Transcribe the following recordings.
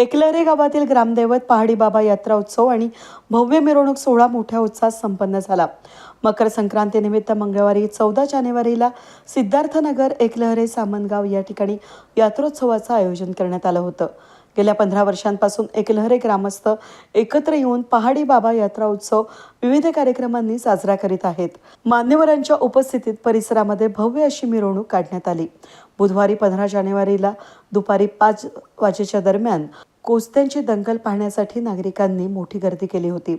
एकलहरे गावातील ग्रामदैवत पहाडी बाबा यात्रा उत्सव आणि भव्य मिरवणूक सोहळा मोठ्या उत्साहात संपन्न झाला. मकर संक्रांतीनिमित्त मंगळवारी चौदा जानेवारीला सिद्धार्थनगर एकलहरे सामनगाव या ठिकाणी यात्रोत्सवाचं आयोजन करण्यात आलं होतं. गेल्या पंधरा वर्षांपासून एकलहरे ग्रामस्थ एकत्र येऊन पहाडी बाबा यात्रा उत्सव विविध कार्यक्रमांनी साजरा करीत आहेत. मान्यवरांच्या उपस्थितीत परिसरामध्ये भव्य अशी मिरवणूक काढण्यात आली. बुधवारी पंधरा जानेवारीला दुपारी पाच वाजेच्या दरम्यान कुस्त्यांची दंगल पाहण्यासाठी नागरिकांनी मोठी गर्दी केली होती.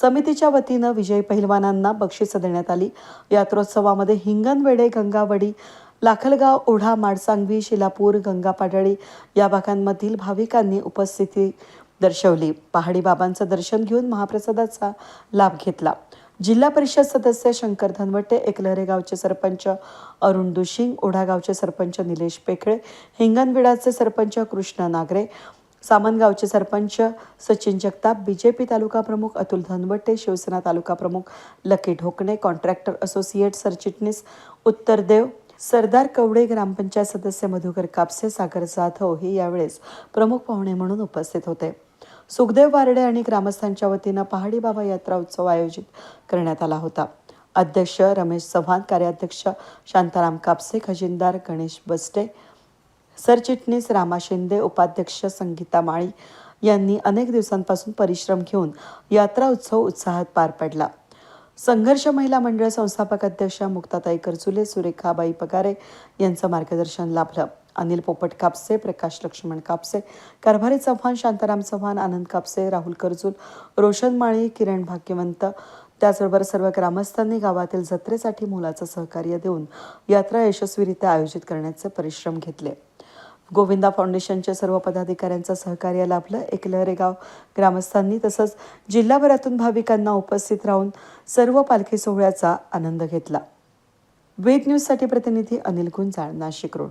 समितीच्या वतीनं विजयी पहिलवानांना बक्षिसं देण्यात आली. यात्रोत्सवामध्ये हिंगणवेडे गंगावडी लाखलगाव ओढा माडसांगवी शिलापूर गंगापाडळी या भागांमधील भाविकांनी उपस्थिती दर्शवली. पहाडी बाबांचं दर्शन घेऊन महाप्रसादाचा लाभ घेतला. जिल्हा परिषद सदस्य शंकर धनवटे एकलहरे गावचे सरपंच अरुण दुशिंग ओढा गावचे सरपंच निलेश पेखळे हिंगणविडाचे सरपंच कृष्ण नागरे सामनगावचे सरपंच सचिन जगताप बीजेपी तालुका प्रमुख अतुल धनवटे शिवसेना तालुका प्रमुख लकी ढोकणे कॉन्ट्रॅक्टर असोसिएट सरचिटणीस उत्तरदेव सरदार कवडे ग्रामपंचायत सदस्य मधुकर कापसे सागर जाधव हे यावेळेस प्रमुख पाहुणे म्हणून उपस्थित होते. सुखदेव वारडे आणि ग्रामस्थांच्या वतीनं पहाडी बाबा यात्रा उत्सव आयोजित करण्यात आला होता. अध्यक्ष रमेश चव्हाण कार्याध्यक्ष शांताराम कापसे खजिनदार गणेश बस्टे सरचिटणीस रामा शिंदे उपाध्यक्ष संगीता माळी यांनी अनेक दिवसांपासून परिश्रम घेऊन यात्रा उत्सव उत्साहात पार पडला. संघर्ष महिला मंडळ संस्थापक अध्यक्षा मुक्ताताई करचुले सुरेखाबाई पगारे यांचं मार्गदर्शन लाभलं. अनिल पोपट कापसे प्रकाश लक्ष्मण कापसे कारभारी चव्हाण शांताराम चव्हाण आनंद कापसे राहुल करजूल रोशन माळी किरण भाग्यवंत. त्याचबरोबर सर्व ग्रामस्थांनी गावातील जत्रेसाठी मोलाचं सहकार्य देऊन यात्रा यशस्वीरित्या आयोजित करण्याचे परिश्रम घेतले. गोविंदा फाउंडेशनच्या सर्व पदाधिकाऱ्यांचं सहकार्य लाभलं. एकलहरे गाव ग्रामस्थांनी तसंच जिल्हाभरातून भाविकांना उपस्थित राहून सर्व पालखी सोहळ्याचा आनंद घेतला. वेद न्यूजसाठी प्रतिनिधी अनिल गुंजाळ नाशिक रोड.